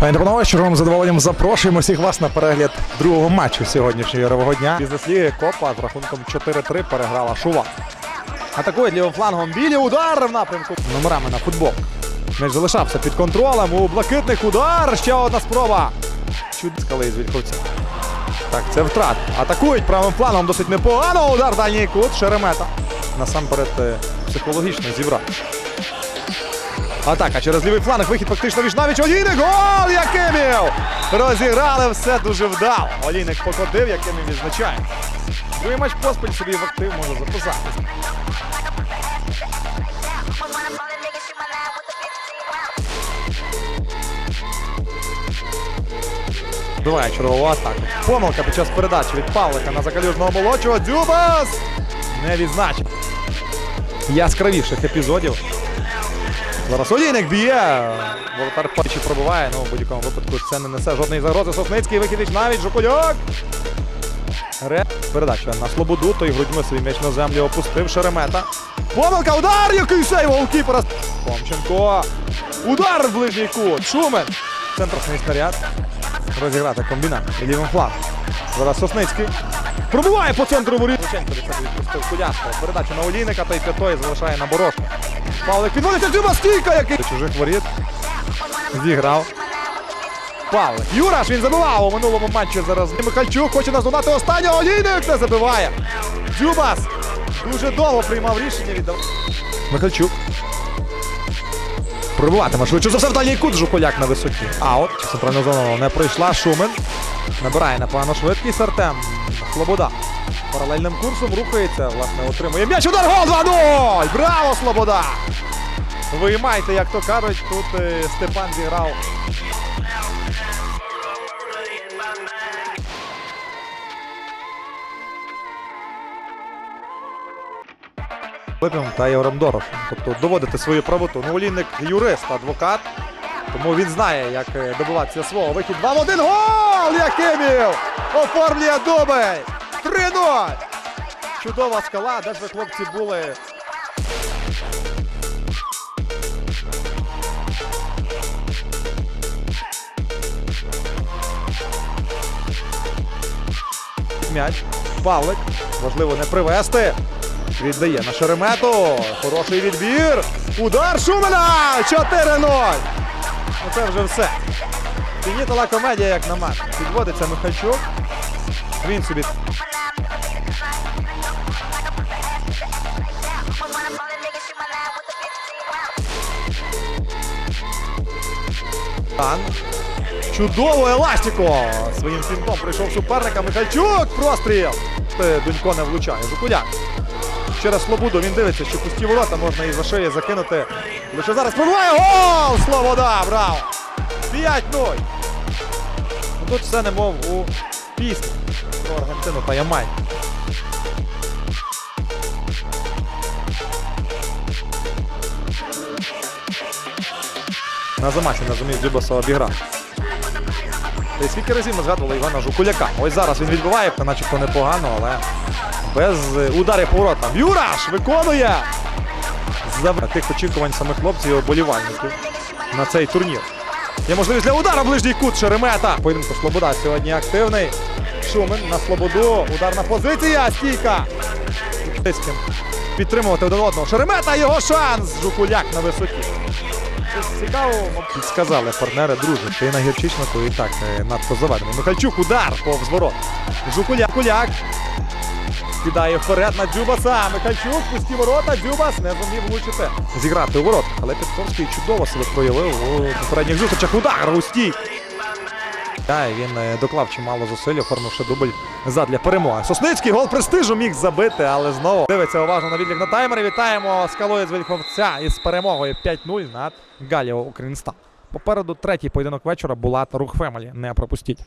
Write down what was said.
Пані панове, черговим задоволенням запрошуємо всіх вас на перегляд другого матчу сьогоднішнього ігрового дня. Бізнес-ліги Копа з рахунком 4-3 переграла Шува. Атакує лівим флангом білі удар в напрямку номерами на футбол. М'яч залишався під контролем. У блакитних удар. Ще одна спроба. Чуд скали з Вільховця. Так, це втрат. Атакують правим флангом досить непогано. Удар дальній кут. Шеремета. Насамперед е, психологічно зібрав. Атака через лівий фланг. Вихід фактично віч навіч. Олійник. Гол! Якимів! Розіграли все дуже вдало. Олійник покотив, Якимів відзначає. Другий матч поспіль собі в актив може записати. Буває чергову атаку. Помилка під час передачі від Павлика на закалюжного молодшого. Дзюбас! Не відзначив. Яскравіших епізодів. Зараз Олійник б'є. Воротар пачі пробиває. Ну, в будь-якому випадку це не несе жодної загрози. Сосницький вихід навіть Жукульок. Ре. Передача на Слободу. Той грудьми свій м'яч на землю опустив Шеремета. Помилка, удар! Який сейв голкіпера! Помченко. Удар в ближній кут. Шумен. Центросний снаряд. Розіграти комбінат. Лівим флангом. Зараз Сосницький. Пробиває по центру воріт. Лученко. Передача на Олійника, та й п'ятої залишає на Борошко. Павлик підводиться Дзюба стійка, який до чужих воріт. Зіграв. Павлик. Юраш він забивав у минулому матчі зараз. Михальчук хоче наздогнати останнього. Олійник не забиває. Дзюбас дуже довго приймав рішення. Віддав. Михальчук. Пробиватиме швидше за все в дальній кут Жукуляк на висоті. Аут. Центральну зону не пройшла. Шумен. Набирає напевно швидкість Артем. Слобода. Паралельним курсом рухається, власне, отримує м'яч. Удар гол 2-0! Браво, Слобода! Виймайте, як то кажуть, тут е, Степан зіграв. Липим та Євремдоров. Тобто доводити свою правоту. Ну, Олійник юрист, адвокат. Тому він знає, як е, добиватися свого. Вихід 2 в 1. Гол! Якимів! Оформлює дубль! 3-0! Чудова скала, де ж ви хлопці були? М'яч. Павлик. Важливо не привести. Віддає на Шеремету. Хороший відбір. Удар Шумена! 4-0. Ну це вже все. Фінітала комедія, як на мене. Підводиться Михайчук. Він собі Тан. Чудово еластико! Своїм фінтом прийшов суперника. Михайчук! Простріл! Дунько не влучає. Жукуляк. Через Слободу він дивиться, що пусті ворота можна і за шиї закинути. Лише зараз пробиває гол! Слобода! Браво! 5-0! Ну, Тут все немов у пісні про Аргентину та Ямай. На замасі на зумів Дзюбаса обіграв. Та скільки разів ми згадували Івана Жукуляка. Ось зараз він відбиває, начебто непогано, але без е, ударів воротам. Юраш виконує! За тих очікувань самих хлопців і оболівальників на цей турнір. Є можливість для удара ближній кут Шеремета. Поєдинку Слобода сьогодні активний. Шумен на Слободу. Ударна позиція. Стійка. Підтримувати один одного. Шеремета його шанс. Жукуляк на висоті. Цікаво, підсказали партнери, друже, ти на гірчичнику і так е, надто заведений. Михальчук удар повз ворот. Жукуляк, Куляк. Кидає вперед на Дзюбаса. Михальчук, пусті ворота. Дзюбас не зумів влучити. Зіграти у ворот. Але Підковський чудово себе проявив у попередніх зустрічах. Удар у стій. Він е, доклав чимало зусиль, оформивши дубль задля перемоги. Сосницький гол престижу міг забити, але знову дивиться уважно на відлік на таймері. Вітаємо скалою з Вільховця із перемогою 5-0 над Галіо Укрінстан. Попереду третій поєдинок вечора була рух Фемелі. Не пропустіть.